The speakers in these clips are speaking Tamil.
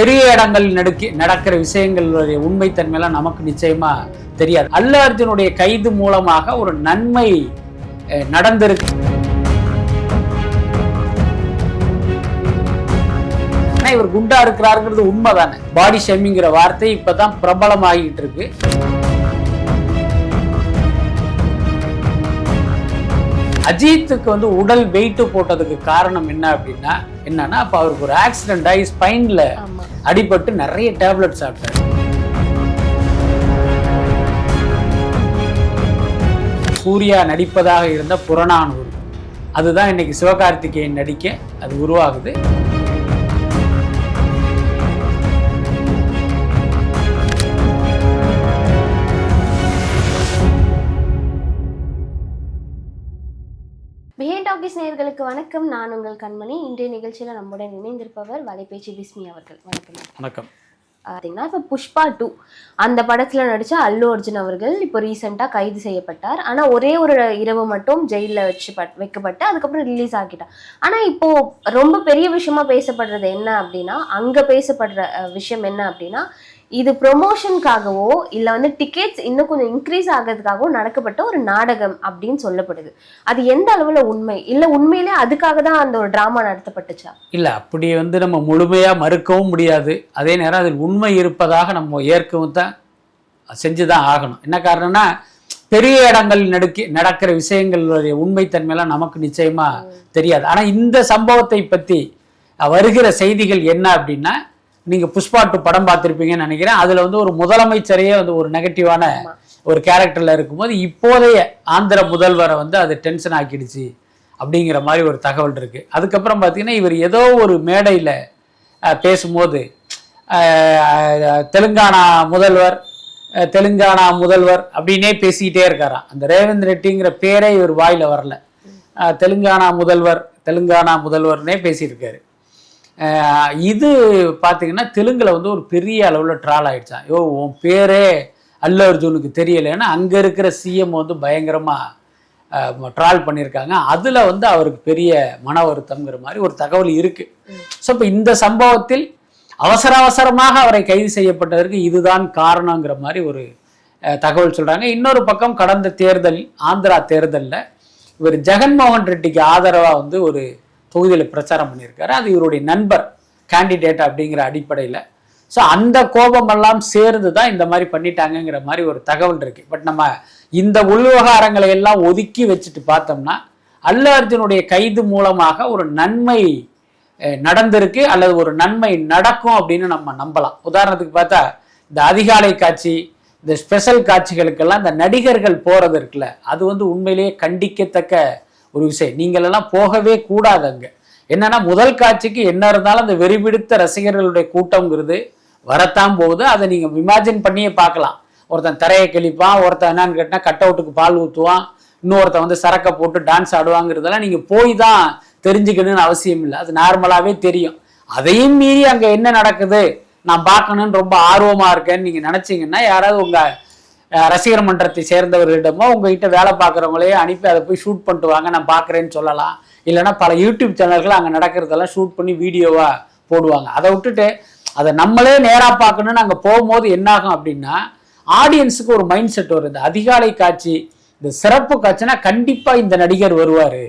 பெரிய இடங்கள் நடுக்கி நடக்கிற விஷயங்களுடைய உண்மைத்தன்மையெல்லாம் நமக்கு நிச்சயமா தெரியாது. அல்ல கைது மூலமாக ஒரு நன்மை நடந்திருக்கு. இவர் குண்டா இருக்கிறாருங்கிறது உண்மைதானே? பாடி ஷேமிங்கிற வார்த்தை இப்பதான் பிரபலமாகிட்டு இருக்கு. அஜித்துக்கு வந்து உடல் வெயிட் போட்டதுக்கு காரணம் என்ன அப்படின்னா என்னன்னா அப்ப அவருக்கு ஒரு ஆக்சிடென்ட் ஆகி ஸ்பைன்ல அடிபட்டு நிறைய டேப்லெட் சாப்பிட்டாரு. சூர்யா நடிப்பதாக இருந்த புறநானூறு. அதுதான் இன்னைக்கு சிவகார்த்திகேயன் நடிக்க அது உருவாகுது. பிஹைண்ட் டாக்கிஸ் நேயர்களுக்கு வணக்கம். நான் உங்கள் கண்மணி. இன்றைய நிகழ்ச்சியில நம்முடன் இணைந்திருப்பவர் வலைபேச்சு பிஸ்மி அவர்கள். வணக்கம். வணக்கம். பார்த்தீங்கன்னா இப்போ புஷ்பா டூ அந்த படத்துல நடிச்ச அல்லு அர்ஜுன் அவர்கள் இப்போ ரீசெண்டாக கைது செய்யப்பட்டார். ஆனா ஒரே ஒரு இரவு மட்டும் ஜெயிலில் வச்சு பட் வைக்கப்பட்டு அதுக்கப்புறம் ரிலீஸ் ஆக்கிட்டார் ஆனா இப்போ ரொம்ப பெரிய விஷயமா பேசப்படுறது என்ன அப்படின்னா அங்க பேசப்படுற விஷயம் என்ன அப்படின்னா இது ப்ரொமோஷனுக்காகவோ இல்ல வந்து டிக்கெட்ஸ் இன்னும் கொஞ்சம் இன்க்ரீஸ் ஆகிறதுக்காகவோ நடக்கப்பட்ட ஒரு நாடகம் அப்படின்னு சொல்லப்படுது. அது எந்த அளவுல உண்மை? இல்ல உண்மையிலே அதுக்காக தான் அந்த ஒரு டிராமா நடத்தப்பட்டுச்சா? இல்ல அப்படி வந்து நம்ம முழுமையா மறுக்கவும் முடியாது. அதே நேரம் அதில் உண்மை இருப்பதாக நம்ம ஏற்கவும் தான் செஞ்சுதான் ஆகணும். என்ன காரணம்னா பெரிய இடங்கள் நடுக்கி நடக்கிற விஷயங்களுடைய உண்மைத்தன்மையெல்லாம் நமக்கு நிச்சயமா தெரியாது. ஆனா இந்த சம்பவத்தை பத்தி அஹ், வருகிற செய்திகள் என்ன அப்படின்னா நீங்க புஷ்பா டூ படம் பார்த்திருப்பீங்கன்னு நினைக்கிறேன். அதுல வந்து ஒரு முதலமைச்சரையே வந்து ஒரு நெகட்டிவான. ஒரு கேரக்டர்ல இருக்கும்போது இப்போதைய ஆந்திர முதல்வரை வந்து அது டென்ஷன் ஆக்கிடுச்சு அப்படிங்கிற மாதிரி ஒரு தகவல் இருக்கு. அதுக்கப்புறம் பார்த்தீங்கன்னா இவர் ஏதோ ஒரு மேடையில் பேசும்போது தெலுங்கானா முதல்வர் தெலுங்கானா முதல்வர் அப்படின்னே பேசிக்கிட்டே இருக்காராம் அந்த ரேவந்த் ரெட்டிங்கிற பேரே இவர் வாயில வரல. தெலுங்கானா முதல்வர் தெலுங்கானா முதல்வர்னே பேசியிருக்காரு. இது பார்த்தீங்கன்னா தெலுங்குல வந்து ஒரு பெரிய அளவில் ட்ரால் ஆயிடுச்சான் யோ உன் பேரே அல்லு அர்ஜுனுக்கு தெரியலைன்னா அங்கே இருக்கிற சிஎம் வந்து பயங்கரமாக ட்ரால் பண்ணியிருக்காங்க. அதில் வந்து அவருக்கு பெரிய மன வருத்தம்ங்கிற மாதிரி ஒரு தகவல் இருக்கு. ஸோ இப்போ இந்த சம்பவத்தில் அவசர அவசரமாக அவரை கைது செய்யப்பட்டதற்கு இதுதான் காரணங்கிற மாதிரி ஒரு தகவல் சொல்றாங்க. இன்னொரு பக்கம் கடந்த தேர்தல் ஆந்திரா தேர்தலில் இவர் ஜெகன்மோகன் ரெட்டிக்கு ஆதரவாக வந்து ஒரு தொகுதியில் பிரச்சாரம் பண்ணியிருக்காரு. அது இவருடைய நண்பர் கேண்டிடேட் அப்படிங்கிற அடிப்படையில். ஸோ அந்த கோபமெல்லாம் சேர்ந்து தான் இந்த மாதிரி பண்ணிட்டாங்கங்கிற மாதிரி ஒரு தகவல் இருக்கு. பட் நம்ம இந்த உள்விவகாரங்களை எல்லாம் ஒதுக்கி வச்சுட்டு பார்த்தோம்னா அல்லு அர்ஜுனுடைய கைது மூலமாக ஒரு நன்மை நடந்திருக்கு அல்லது ஒரு நன்மை நடக்கும் அப்படின்னு நம்ம நம்பலாம். உதாரணத்துக்கு பார்த்தா இந்த அதிகாலை காட்சி இந்த ஸ்பெஷல் காட்சிகளுக்கெல்லாம் இந்த நடிகர்கள் போறது இருக்குல்ல அது வந்து உண்மையிலேயே கண்டிக்கத்தக்க ஒரு விஷயம். நீங்கள் எல்லாம் போகவே கூடாது அங்க என்னன்னா முதல் காட்சிக்கு என்ன இருந்தாலும் அந்த வெறிபிடித்த ரசிகர்களுடைய கூட்டம்ங்கிறது வரத்தான் போகுது. அதை நீங்க இமேஜின் பண்ணியே பார்க்கலாம். ஒருத்தன் தரையை கிழிப்பான் ஒருத்தன் என்னன்னு கேட்டால் கட் அவுட்டுக்கு பால் ஊற்றுவான் இன்னொருத்தன் வந்து சரக்கை போட்டு டான்ஸ் ஆடுவாங்கிறதெல்லாம் நீங்கள் போய் தான் தெரிஞ்சுக்கணும்னு அவசியம் இல்லை. அது நார்மலாகவே தெரியும். அதையும் மீறி அங்கே என்ன நடக்குது? நான் பார்க்கணும்னு ரொம்ப ஆர்வமாக இருக்கேன்னு நீங்கள் நினச்சிங்கன்னா யாராவது உங்கள் ரசிகர் மன்றத்தை சேர்ந்தவர்களிடமோ உங்ககிட்ட வேலை பார்க்குறவங்களையே அனுப்பி அதை போய் ஷூட் பண்ணிட்டு வாங்க நான் பார்க்குறேன்னு சொல்லலாம். இல்லைன்னா பல யூடியூப் சேனல்கள் அங்கே நடக்கிறதெல்லாம் ஷூட் பண்ணி வீடியோவாக போடுவாங்க. அதை விட்டுட்டு அதை நம்மளே நேராக பார்க்கணும்னு அங்கே போகும்போது என்னாகும் அப்படின்னா ஆடியன்ஸுக்கு ஒரு மைண்ட் செட் வரும் இந்த அதிகாலை காட்சி இந்த சிறப்பு காட்சினா கண்டிப்பாக இந்த நடிகர் வருவார்.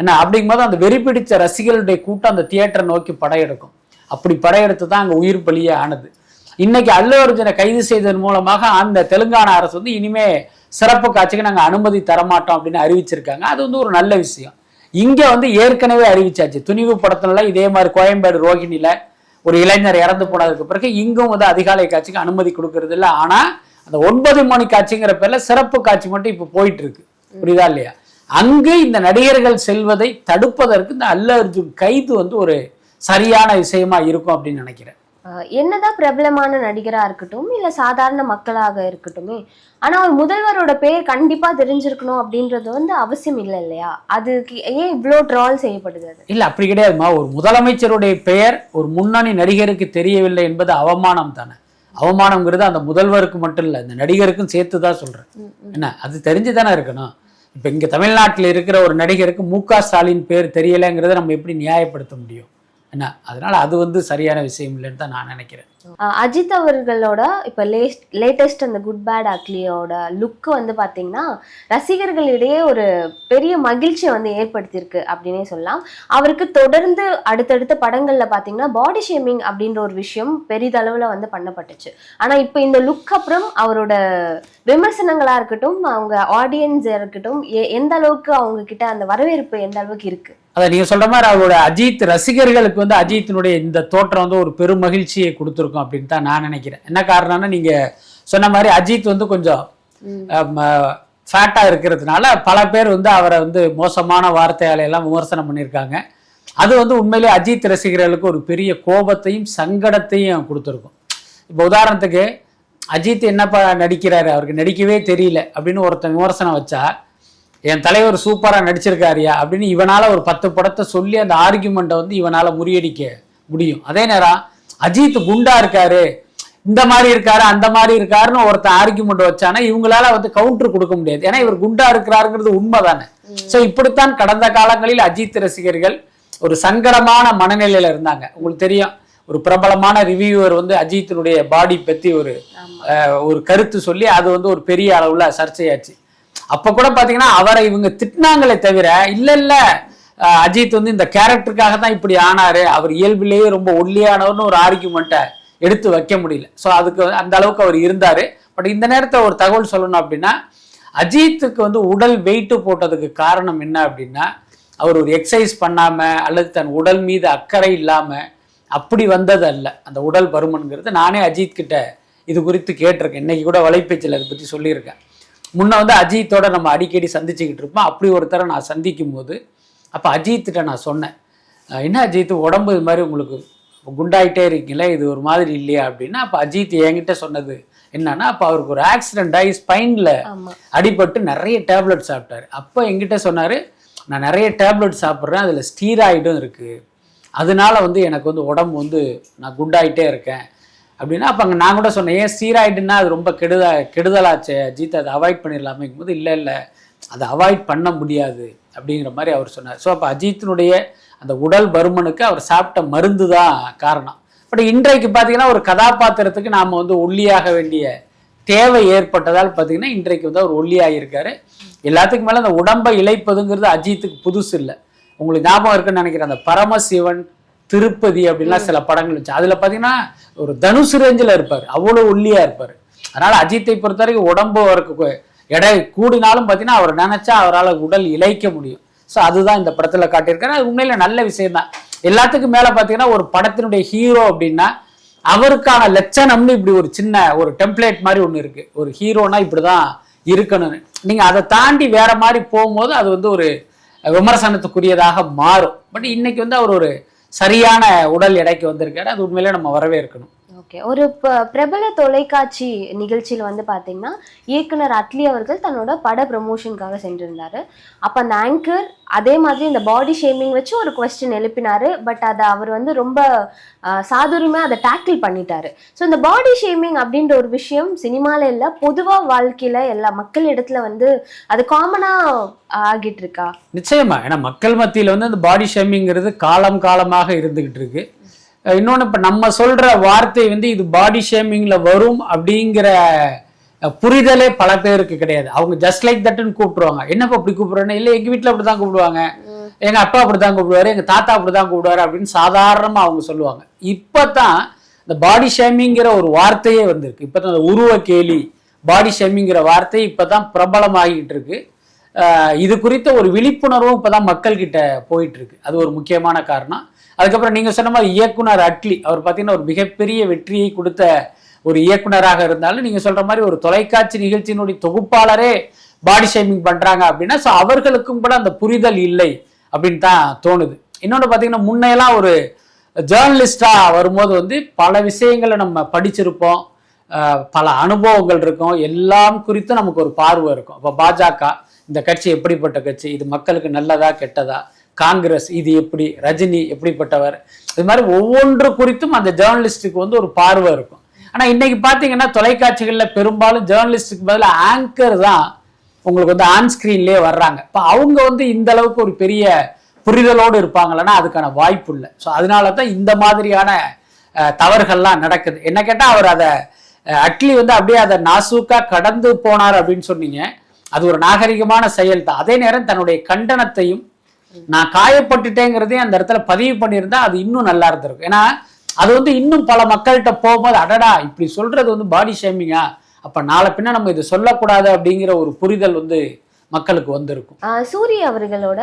என்ன அப்படிங்கும்போது அந்த வெறி பிடித்த ரசிகர்களுடைய கூட்டம் அந்த தியேட்டரை நோக்கி படையெடுக்கும். அப்படி படையெடுத்து தான் அங்கே உயிர் பலியே ஆனது. இன்னைக்கு அல்லு அர்ஜுனை கைது செய்ததன் மூலமாக அந்த தெலுங்கானா அரசு வந்து இனிமே சிறப்பு காட்சிக்கு நாங்கள் அனுமதி தரமாட்டோம் அப்படின்னு அறிவிச்சிருக்காங்க. அது வந்து ஒரு நல்ல விஷயம். இங்க வந்து ஏற்கனவே அறிவிச்சாச்சு. துணிவு படத்துல இதே மாதிரி கோயம்பேடு ரோஹிணியில ஒரு இளைஞர் இறந்து போனதுக்கு பிறகு இங்கும் வந்து அதிகாலை காட்சிக்கு அனுமதி கொடுக்கறது இல்லை. ஆனா அந்த ஒன்பது மணி காட்சிங்கிற பேர்ல சிறப்பு காட்சி மட்டும் இப்போ போயிட்டு இருக்கு புரியுதா இல்லையா? அங்கு இந்த நடிகர்கள் செல்வதை தடுப்பதற்கு இந்த அல்ல அர்ஜுன் கைது வந்து ஒரு சரியான விஷயமா இருக்கும் அப்படின்னு நினைக்கிறேன். என்னதான் பிரபலமான நடிகரா இருக்கட்டும் இல்ல சாதாரண மக்களாக இருக்கட்டுமே ஆனா ஒரு முதல்வரோட பேர் கண்டிப்பா தெரிஞ்சிருக்கணும் அப்படின்றது வந்து அவசியம் இல்லை இல்லையா? அதுக்கு ஏன் இவ்வளோ ட்ரால் செய்யப்படுது அது? இல்ல அப்படி கிடையாதுமா. ஒரு முதலமைச்சருடைய பெயர் ஒரு முன்னணி நடிகருக்கு தெரியவில்லை என்பது அவமானம் தானே. அவமானம்ங்கிறது அந்த முதல்வருக்கு மட்டும் இல்லை இந்த நடிகருக்கும் சேர்த்து தான் ம். என்ன? அது தெரிஞ்சு தானே இருக்கணும். இப்ப இங்க தமிழ்நாட்டில் இருக்கிற ஒரு நடிகருக்கு மு க ஸ்டாலின் பேர் தெரியலைங்கிறத நம்ம எப்படி நியாயப்படுத்த முடியும்? என்ன? அதனால் அது வந்து சரியான விஷயம் இல்லைன்னு தான் நான் நினைக்கிறேன். அஜித் அவர்களோட இப்போ லேஸ்ட் லேட்டஸ்ட் அந்த குட் பேட் அக்லியோட லுக் வந்து பார்த்தீங்கன்னா ரசிகர்களிடையே ஒரு பெரிய மகிழ்ச்சியை வந்து ஏற்படுத்தியிருக்கு அப்படின்னே சொல்லலாம். அவருக்கு தொடர்ந்து அடுத்தடுத்த படங்களில் பார்த்தீங்கன்னா பாடி ஷேமிங் அப்படின்ற ஒரு விஷயம் பெரிதளவில் வந்து பண்ணப்பட்டுச்சு. ஆனால் இப்போ இந்த லுக் அப்புறம் அவரோட விமர்சனங்களாக இருக்கட்டும் அவங்க ஆடியன்ஸ் இருக்கட்டும் எ- எந்த அளவுக்கு அவங்க கிட்ட அந்த வரவேற்பு எந்த அளவுக்கு இருக்கு? அதை நீங்க சொல்ற மாதிரி அவரோட அஜித் ரசிகர்களுக்கு வந்து அஜித்தினுடைய இந்த தோற்றம் வந்து ஒரு பெரும் மகிழ்ச்சியை கொடுத்துருக்கும். அப்படின்னு தான் நான் நினைக்கிறேன். என்ன காரணம்னா நீங்க சொன்ன மாதிரி அஜித் வந்து கொஞ்சம் ஃபேட்டா இருக்கிறதுனால பல பேர் வந்து அவரை வந்து மோசமான வார்த்தையால எல்லாம் விமர்சனம் பண்ணியிருக்காங்க. அது வந்து உண்மையிலே அஜித் ரசிகர்களுக்கு ஒரு பெரிய கோபத்தையும் சங்கடத்தையும் கொடுத்துருக்கும். இப்போ உதாரணத்துக்கு அஜித் என்னப்பா நடிக்கிறாரு? அவருக்கு நடிக்கவே தெரியல அப்படின்னு ஒருத்தன் விமர்சனம் வச்சா என் தலைவர் சூப்பரா நடிச்சிருக்காருயா? அப்படின்னு இவனால ஒரு பத்து படத்தை சொல்லி அந்த ஆர்கியூமெண்ட்டை வந்து இவனால முறியடிக்க முடியும். அதே நேரம் அஜித் குண்டா இருக்காரு. இந்த மாதிரி இருக்காரு அந்த மாதிரி இருக்காருன்னு ஒருத்தன் ஆர்கியூமெண்ட் வச்சானா இவங்களால வந்து கவுண்டர் கொடுக்க முடியாது. ஏன்னா இவர் குண்டா இருக்கிறாருங்கிறது உண்மைதானே. சோ இப்படித்தான் கடந்த காலங்களில் அஜித் ரசிகர்கள் ஒரு சங்கடமான மனநிலையில இருந்தாங்க. உங்களுக்கு தெரியும் ஒரு பிரபலமான ரிவ்யூவர் வந்து அஜித்தினுடைய பாடி பத்தி ஒரு ஒரு கருத்து சொல்லி அது வந்து ஒரு பெரிய அளவுல சர்ச்சையாச்சு. அப்ப கூட பாத்தீங்கன்னா அவரை இவங்க திட்டினாங்களே தவிர இல்ல இல்ல அஜித் வந்து இந்த கேரக்டருக்காக தான் இப்படி ஆனாரு. அவர் இயல்பிலேயே ரொம்ப ஒல்லியானவர்னு ஒரு ஆர்கியூமெண்ட்டை எடுத்து வைக்க முடியல. ஸோ அதுக்கு அந்த அளவுக்கு அவர் இருந்தார். பட் இந்த நேரத்தில் ஒரு தகவல் சொல்லணும் அப்படின்னா அஜித்துக்கு வந்து உடல் வெயிட்டு போட்டதுக்கு காரணம் என்ன அப்படின்னா அவர் ஒரு எக்ஸசைஸ் பண்ணாமல் அல்லது தன் உடல் மீது அக்கறை இல்லாமல் அப்படி வந்தது அல்ல அந்த உடல் பருமன்கிறது நானே அஜித் கிட்ட இது குறித்து கேட்டிருக்கேன். இன்னைக்கு கூட வலைப்பேச்சில் அதை பற்றி சொல்லியிருக்கேன். முன்ன வந்து அஜித்தோட நம்ம அடிக்கடி சந்திச்சுக்கிட்டு இருப்போம். அப்படி ஒருத்தரை நான் சந்திக்கும் போது அப்போ அஜித்திட்ட நான் சொன்னேன். என்ன அஜித் உடம்பு இது மாதிரி உங்களுக்கு குண்டாயிட்டே இருக்கீங்களே இது ஒரு மாதிரி இல்லையா அப்படின்னா அப்போ அஜித் என்கிட்ட சொன்னது என்னன்னா அப்போ அவருக்கு ஒரு ஆக்சிடென்ட் ஆகி ஸ்பைனில் அடிபட்டு நிறைய டேப்லெட் சாப்பிட்டாரு. அப்போ என்கிட்ட சொன்னார் நான் நிறைய டேப்லெட் சாப்பிட்றேன் அதில் ஸ்டீராய்டும் இருக்குது அதனால வந்து எனக்கு வந்து உடம்பு வந்து நான் குண்டாயிட்டே இருக்கேன். அப்படின்னா அப்போ அங்கே நான் கூட சொன்னேன் ஏன் ஸ்டீராய்டுன்னா அது ரொம்ப கெடுத கெடுதலாச்சே அஜித் அதை அவாய்ட் பண்ணிடலாமே போது இல்லை இல்லை. அதை அவாய்ட் பண்ண முடியாது அப்படிங்கிற மாதிரி அவர் சொன்னார். ஸோ அப்போ அஜித்தினுடைய அந்த உடல் பருமனுக்கு அவர் சாப்பிட்ட மருந்து தான் காரணம். பட் இன்றைக்கு பார்த்தீங்கன்னா ஒரு கதாபாத்திரத்துக்கு நாம் வந்து ஒல்லியாக வேண்டிய தேவை ஏற்பட்டதால் பார்த்தீங்கன்னா இன்றைக்கு வந்து அவர் ஒல்லியாக இருக்காரு எல்லாத்துக்கும் மேலே அந்த உடம்பை இழைப்பதுங்கிறது அஜித்துக்கு புதுசு இல்லை. உங்களுக்கு ஞாபகம் இருக்குன்னு நினைக்கிறேன் அந்த பரமசிவன் திருப்பதி அப்படின்லாம் சில படங்கள் வச்சு அதில் பார்த்தீங்கன்னா ஒரு தனுசு ரேஞ்சில் இருப்பார். அவ்வளோ ஒல்லியாக இருப்பார். அதனால் அஜித்தை பொறுத்த வரைக்கும் உடம்பு அவருக்கு எடை கூடினாலும் பார்த்தீங்கன்னா அவர் நினைச்சா அவரால் உடல் இழைக்க முடியும். ஸோ அதுதான் இந்த படத்தில் காட்டியிருக்காரு. அது உண்மையில நல்ல விஷயம் தான் எல்லாத்துக்கும் மேலே பார்த்தீங்கன்னா ஒரு படத்தினுடைய ஹீரோ அப்படின்னா அவருக்கான லட்சணம்னு இப்படி ஒரு சின்ன ஒரு டெம்ப்ளேட் மாதிரி ஒன்று இருக்குது ஒரு ஹீரோனா இப்படிதான் இருக்கணும்னு. நீங்கள் அதை தாண்டி வேற மாதிரி போகும்போது அது வந்து ஒரு விமர்சனத்துக்குரியதாக மாறும். பட் இன்னைக்கு வந்து அவர் ஒரு சரியான உடல் எடைக்கு வந்திருக்காரு. அது உண்மையிலே நம்ம வரவேற்கணும். ஓகே. ஒரு ப- பிரபல தொலைக்காட்சி நிகழ்ச்சியில் வந்து பார்த்தீங்கன்னா இயக்குனர் அட்லி அவர்கள் தன்னோட பட ப்ரமோஷனுக்காக சென்றிருந்தார். அப்போ அந்த ஆங்கர் அதே மாதிரி இந்த பாடி ஷேமிங் வச்சு ஒரு கொஸ்டின் எழுப்பினார். பட் அதை அவர் வந்து ரொம்ப சாதுரியமாக அதை டேக்கிள் பண்ணிட்டாரு. ஸோ இந்த பாடி ஷேமிங் அப்படின்ற ஒரு விஷயம் சினிமாவில் இல்லை பொதுவாக வாழ்க்கையில் எல்லா மக்கள் இடத்துல வந்து அது காமனாக ஆகிட்டு இருக்கா நிச்சயமா. ஏன்னா மக்கள் மத்தியில் வந்து அந்த பாடி ஷேமிங்கிறது காலம் காலமாக இருந்துகிட்டு இருக்கு அஹ் இன்னொன்னு இப்ப நம்ம சொல்ற வார்த்தை வந்து இது பாடி ஷேமிங்ல வரும் அப்படிங்கிற புரிதலே பல பேருக்கு கிடையாது. அவங்க ஜஸ்ட் லைக் தட்னு கூப்பிடுவாங்க என்னப்பா அப்படி கூப்பிடுறேன்னு? இல்லை எங்க வீட்டில் அப்படிதான் கூப்பிடுவாங்க. எங்க அப்பா அப்படிதான் கூப்பிடுவாரு. எங்க தாத்தா அப்படிதான் கூப்பிடுவாரு அப்படின்னு சாதாரணமா அவங்க சொல்லுவாங்க. இப்பதான் இந்த பாடி ஷேமிங்கிற ஒரு வார்த்தையே வந்திருக்கு. இப்பதான் அந்த உருவ கேலி பாடி ஷேமிங்கிற வார்த்தை இப்பதான் பிரபலமாகிட்டு இருக்கு. இது குறித்த ஒரு விழிப்புணர்வும் இப்பதான் மக்கள் கிட்ட போயிட்டு இருக்கு. அது ஒரு முக்கியமான காரணம். அதுக்கப்புறம் நீங்க சொன்ன மாதிரி இயக்குனர் அட்லி அவர் பார்த்தீங்கன்னா ஒரு மிகப்பெரிய வெற்றியை கொடுத்த ஒரு இயக்குனராக இருந்தாலும் நீங்க சொல்ற மாதிரி ஒரு தொலைக்காட்சி நிகழ்ச்சியினுடைய தொகுப்பாளரே பாடி ஷேமிங் பண்றாங்க அப்படின்னா ஸோ அவர்களுக்கும் கூட அந்த புரிதல் இல்லை அப்படின்னு தான் தோணுது. இன்னொன்று பார்த்தீங்கன்னா முன்னையெல்லாம் ஒரு ஜேர்னலிஸ்டா வரும்போது வந்து பல விஷயங்களை நம்ம படிச்சிருப்போம். பல அனுபவங்கள் இருக்கும். எல்லாம் குறித்து நமக்கு ஒரு பார்வை இருக்கும். அப்போ பாஜக இந்த கட்சி எப்படிப்பட்ட கட்சி? இது மக்களுக்கு நல்லதா கெட்டதா? காங்கிரஸ் இது எப்படி ரஜினி எப்படிப்பட்டவர்? இது மாதிரி ஒவ்வொன்று குறித்தும் அந்த ஜேர்னலிஸ்டுக்கு வந்து ஒரு பார்வை இருக்கும். ஆனால் இன்னைக்கு பார்த்தீங்கன்னா தொலைக்காட்சிகளில் பெரும்பாலும் ஜேர்னலிஸ்டுக்கு பதிலாக ஆங்கர் தான் உங்களுக்கு வந்து ஆன்ஸ்கிரீன்லேயே வர்றாங்க. இப்போ அவங்க வந்து இந்த அளவுக்கு ஒரு பெரிய புரிதலோடு இருப்பாங்களன்னா அதுக்கான வாய்ப்பு இல்லை. ஸோ அதனால தான் இந்த மாதிரியான தவறுகள்லாம் நடக்குது. என்ன கேட்டால் அவர் அதை அட்லி வந்து அப்படியே அதை நாசூக்காக கடந்து போனார் அப்படின்னு சொன்னீங்க. அது ஒரு நாகரிகமான செயல் தான் அதே நேரம் தன்னுடைய கண்டனத்தையும் நான் காயப்பட்டுட்டேங்கிறதே அந்த இடத்துல பதிவு பண்ணியிருந்தா அது இன்னும் நல்லா இருந்திருக்கும். ஏன்னா அது வந்து இன்னும் பல மக்கள்கிட்ட போகும்போது அடடா இப்படி சொல்றது வந்து பாடி ஷேமிங்கா அப்ப நாளை பின்ன நம்ம இதை சொல்லக்கூடாது அப்படிங்கிற ஒரு புரிதல் வந்து மக்களுக்கு வந்திருக்கும். சூரிய அவர்களோட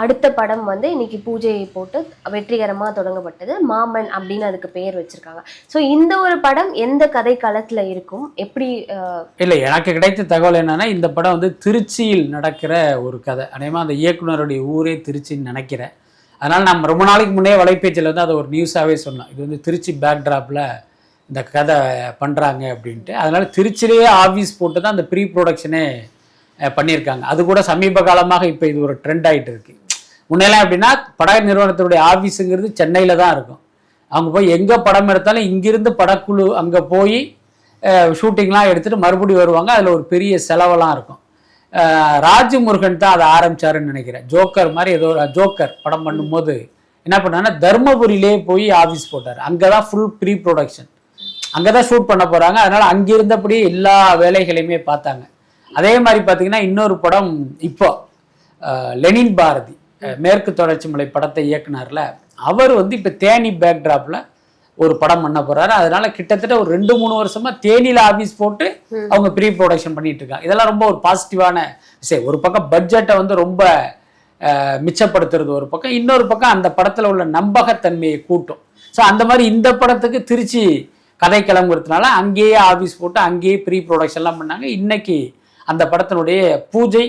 அடுத்த படம் வந்து இன்னைக்கு பூஜையை போட்டு வெற்றிகரமா தொடங்கப்பட்டது. மாமன் அப்படின்னு அதுக்கு பெயர் வச்சிருக்காங்க. ஸோ இந்த ஒரு படம் எந்த கதை களத்துல இருக்கும்? எப்படி இல்லை எனக்கு கிடைத்த தகவல் என்னன்னா இந்த படம் வந்து திருச்சியில் நடக்கிற ஒரு கதை. அநேகமாக அந்த இயக்குனருடைய ஊரே திருச்சின்னு நினைக்கிறேன். அதனால் நம்ம ரொம்ப நாளைக்கு முன்னே வலைபேச்சில் வந்து அதை ஒரு நியூஸாகவே சொன்னோம் இது வந்து திருச்சி பேக்ட்ராப்பில் இந்த கதை பண்ணுறாங்க அப்படின்ட்டு. அதனால் திருச்சியிலேயே ஆஃபீஸ் போட்டு தான் அந்த ப்ரீ ப்ரொடக்ஷனே பண்ணியிருக்காங்க. அது கூட சமீப காலமாக இப்போ இது ஒரு ட்ரெண்ட் ஆகிட்டு இருக்குது முன்னெல்லாம் எப்படின்னா பட நிறுவனத்தினுடைய ஆஃபீஸுங்கிறது சென்னையில் தான் இருக்கும். அவங்க போய் எங்கே படம் எடுத்தாலும் இங்கிருந்து படக்குழு அங்கே போய் ஷூட்டிங்லாம் எடுத்துகிட்டு மறுபடியும் வருவாங்க. அதில் ஒரு பெரிய செலவெல்லாம் இருக்கும். ராஜமுருகன் ராஜு முருகன் தான் அதை ஆரம்பிச்சாருன்னு நினைக்கிறேன். ஜோக்கர் மாதிரி ஏதோ ஜோக்கர் படம் பண்ணும்போது என்ன பண்ணாங்கன்னா தருமபுரியிலே போய் ஆஃபீஸ் போட்டார். அங்கே தான் ஃபுல் ப்ரீ ப்ரொடக்ஷன் அங்கே தான் ஷூட் பண்ண போகிறாங்க அதனால் அங்கே இருந்தபடியே எல்லா வேலைகளையுமே பார்த்தாங்க. அதே மாதிரி பார்த்தீங்கன்னா இன்னொரு படம் இப்போ லெனின் பாரதி. மேற்கு தொடர்ச்சி மலை படத்தை இயக்குனார்ல அவர் வந்து இப்போ தேனி பேக்ட்ராப்ல ஒரு படம் பண்ண போறாரு. அதனால கிட்டத்தட்ட ஒரு ரெண்டு மூணு வருஷமா தேனியில ஆபீஸ் போட்டு அவங்க ப்ரீ ப்ரொடக்ஷன் பண்ணிட்டு இருக்காங்க இதெல்லாம் ரொம்ப ஒரு பாசிட்டிவான விஷயம் ஒரு பக்கம் பட்ஜெட்டை வந்து ரொம்ப மிச்சப்படுத்துறது ஒரு பக்கம். இன்னொரு பக்கம் அந்த படத்துல உள்ள நம்பகத்தன்மையை கூட்டும். ஸோ அந்த மாதிரி இந்த படத்துக்கு திருச்சி கதை கிளம்புறதுனால அங்கேயே ஆபீஸ் போட்டு அங்கேயே ப்ரீ ப்ரொடக்ஷன்லாம் பண்ணாங்க. இன்னைக்கு அந்த படத்தினுடைய பூஜை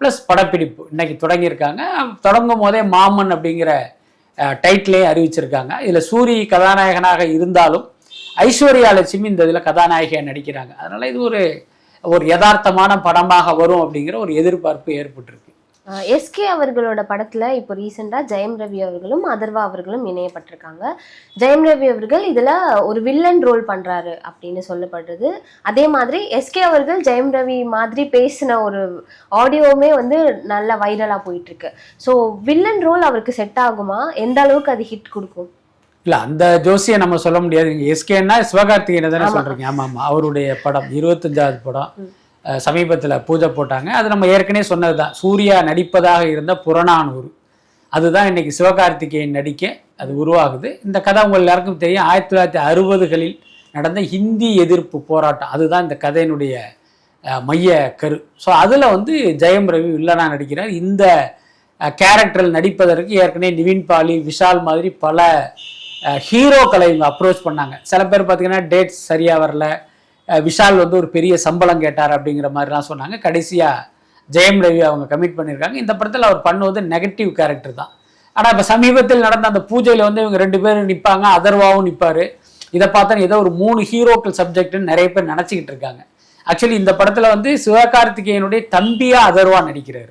ப்ளஸ் படப்பிடிப்பு. இன்னைக்கு தொடங்கியிருக்காங்க. தொடங்கும் போதே மாமன் அப்படிங்கிற டைட்டிலே அறிவிச்சிருக்காங்க. இதில் சூரி கதாநாயகனாக இருந்தாலும் ஐஸ்வர்யா லட்சுமி இந்த இதில் கதாநாயகியாக நடிக்கிறாங்க. அதனால் இது ஒரு ஒரு யதார்த்தமான படமாக வரும் அப்படிங்கிற ஒரு எதிர்பார்ப்பு ஏற்பட்டிருக்கு. எஸ்கே அவர்களோட படத்துல இப்போ ரீசெண்டா ஜெயம் ரவி அவர்களும் அதர்வா அவர்களும் இணையப்பட்டிருக்காங்க. ஜெயம் ரவி அவர்கள் இதுல ஒரு வில்லன் ரோல் பண்றாரு அப்படின்னு சொல்லப்படுறது. அதே மாதிரி எஸ்கே அவர்கள் ஜெயம் ரவி மாதிரி பேசின ஒரு ஆடியோவுமே வந்து நல்லா வைரலா போயிட்டு இருக்கு ஸோ வில்லன் ரோல் அவருக்கு செட் ஆகுமா? எந்த அளவுக்கு அது ஹிட் கொடுக்கும்? இல்ல அந்த ஜோசியை நம்ம சொல்ல முடியாது. எஸ்கேன்னா சிவகார்த்திகேயனை தானே சொல்றீங்க. ஆமா ஆமா அவருடைய படம் இருபத்தஞ்சாவது படம். சமீபத்தில் பூஜை போட்டாங்க. அது நம்ம ஏற்கனவே சொன்னது தான் சூர்யா நடிப்பதாக இருந்த புறநானூறு. அதுதான் இன்னைக்கு சிவகார்த்திகேயன் நடிக்க அது உருவாகுது. இந்த கதை உங்கள் எல்லாருக்கும் தெரியும். ஆயிரத்தி தொள்ளாயிரத்தி அறுபதுகளில் நடந்த ஹிந்தி எதிர்ப்பு போராட்டம். அதுதான் இந்த கதையினுடைய மைய கரு. ஸோ அதில் வந்து ஜெயம் ரவி வில்லனா நடிக்கிறார். இந்த கேரக்டரில் நடிப்பதற்கு ஏற்கனவே நிவின் பாலி விஷால் மாதிரி பல ஹீரோக்களை இவங்க அப்ரோச் பண்ணாங்க. சில பேர் பார்த்தீங்கன்னா டேட்ஸ் சரியாக வரல. விஷால் வந்து ஒரு பெரிய சம்பளம் கேட்டார் அப்படிங்கிற மாதிரிலாம் சொன்னாங்க. கடைசியாக ஜெயம் ரவி அவங்க கமிட் பண்ணியிருக்காங்க. இந்த படத்தில் அவர் பண்ணுவது நெகட்டிவ் கேரக்டர் தான். ஆனால் இப்போ சமீபத்தில் நடந்த அந்த பூஜையில் வந்து இவங்க ரெண்டு பேரும் நிற்பாங்க அதர்வாவும் நிற்பார் இதை பார்த்தா ஏதோ ஒரு மூணு ஹீரோக்கள் சப்ஜெக்ட்னு நிறைய பேர் நினச்சிக்கிட்டு இருக்காங்க. ஆக்சுவலி இந்த படத்தில் வந்து சிவகார்த்திகேயனுடைய தம்பியா அதர்வா நடிக்கிறாரு.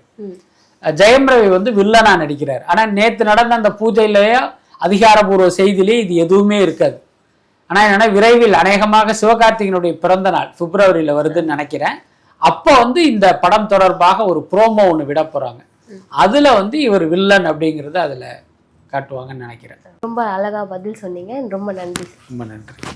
ஜெயம் ரவி வந்து வில்லனா நடிக்கிறார். ஆனா நேத்து நடந்த அந்த பூஜையிலேயே அதிகாரபூர்வ செய்தியிலே இது எதுவுமே இருக்காது. ஆனா என்னன்னா விரைவில் அநேகமாக சிவகார்த்திகனுடைய பிறந்த நாள் பிப்ரவரியில வருதுன்னு நினைக்கிறேன். அப்போ வந்து இந்த படம் தொடர்பாக ஒரு ப்ரோமோ ஒன்று விட போறாங்க. அதுல வந்து இவர் வில்லன் அப்படிங்கறத அதுல காட்டுவாங்கன்னு நினைக்கிறேன். ரொம்ப அழகா பதில் சொன்னீங்க. ரொம்ப நன்றி. ரொம்ப நன்றி.